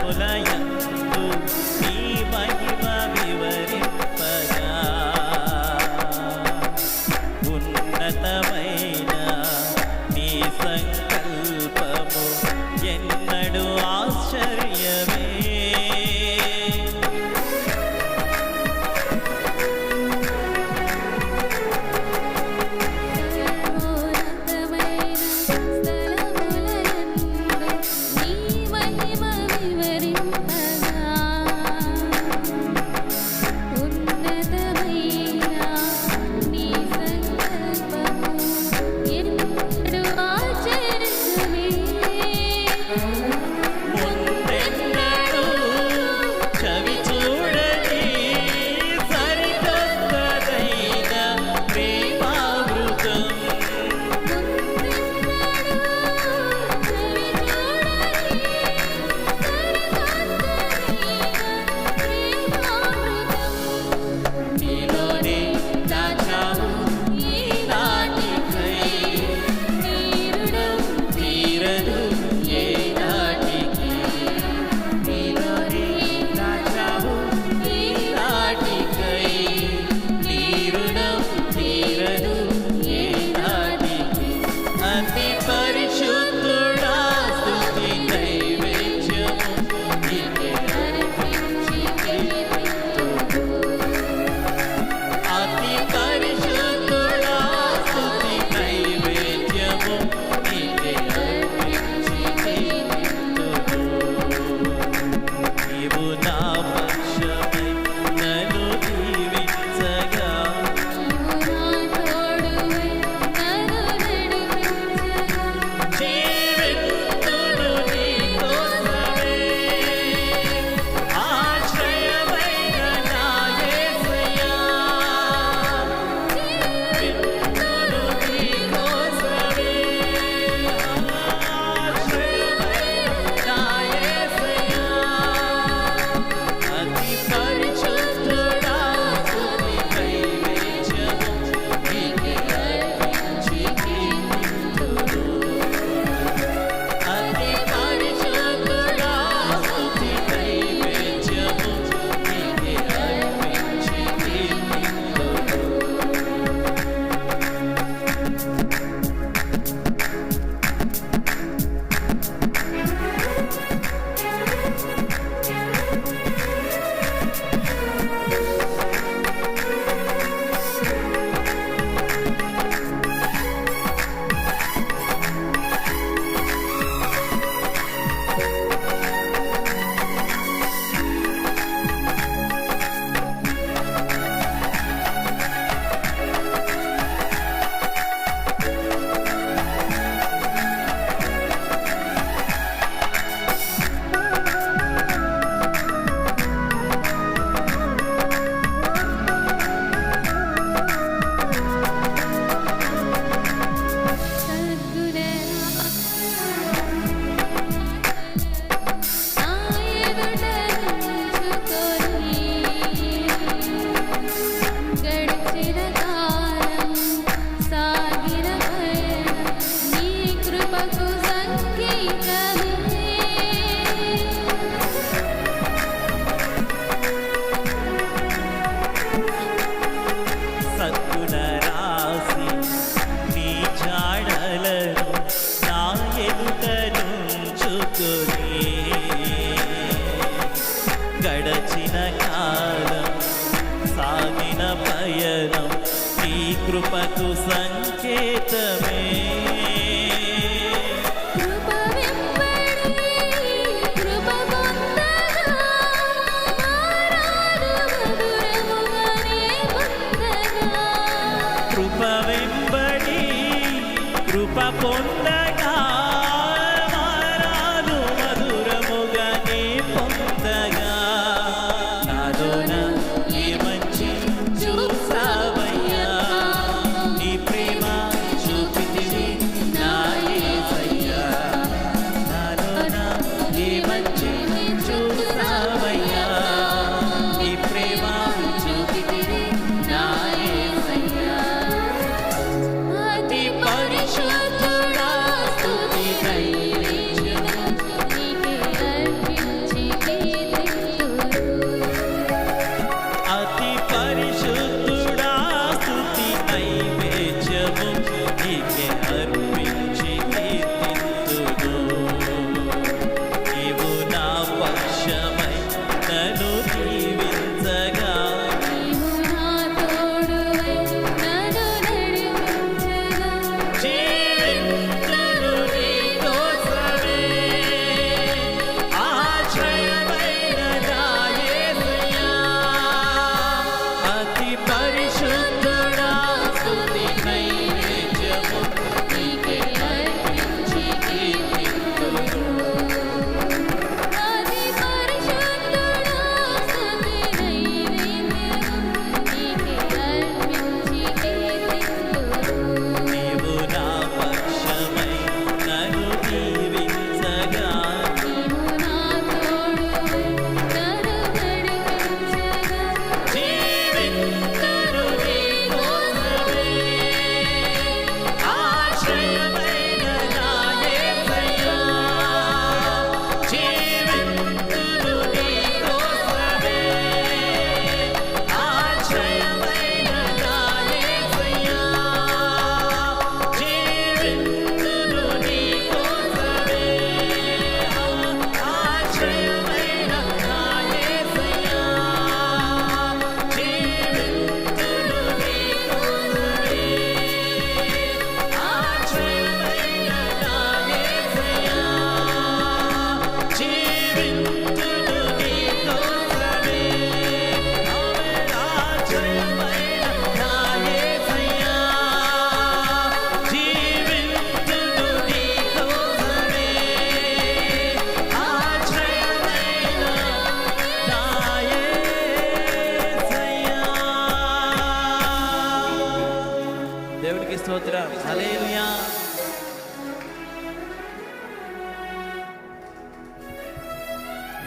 बुलाया तू Take. స్తోత్రం. హలేలుయా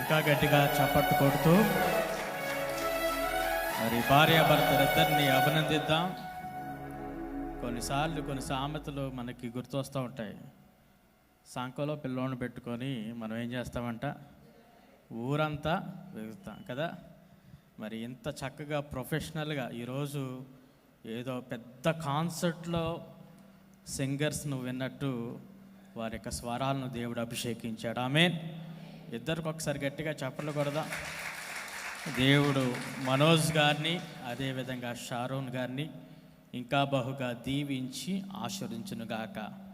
ఇంకా గట్టిగా చప్పట్టు కొడుతూ మరి భార్యాభర్తలిద్దరిని అభినందిద్దాం. కొన్నిసార్లు కొన్ని సామెతలు మనకి గుర్తొస్తూ ఉంటాయి. సంఖలో పిల్లోని పెట్టుకొని మనం ఏం చేస్తామంట? ఊరంతా వెగుతాం కదా? మరి ఇంత చక్కగా ప్రొఫెషనల్గా ఈరోజు ఏదో పెద్ద కాన్సర్ట్లో సింగర్స్ను విన్నట్టు వారి యొక్క స్వరాలను దేవుడు అభిషేకించాడు. ఆమె ఇద్దరికి ఒకసారి గట్టిగా చెప్పలు కూడదా. దేవుడు మనోజ్ గారిని అదేవిధంగా షారోన్ గారిని ఇంకా బహుగా దీవించి ఆశీర్వించునుగాక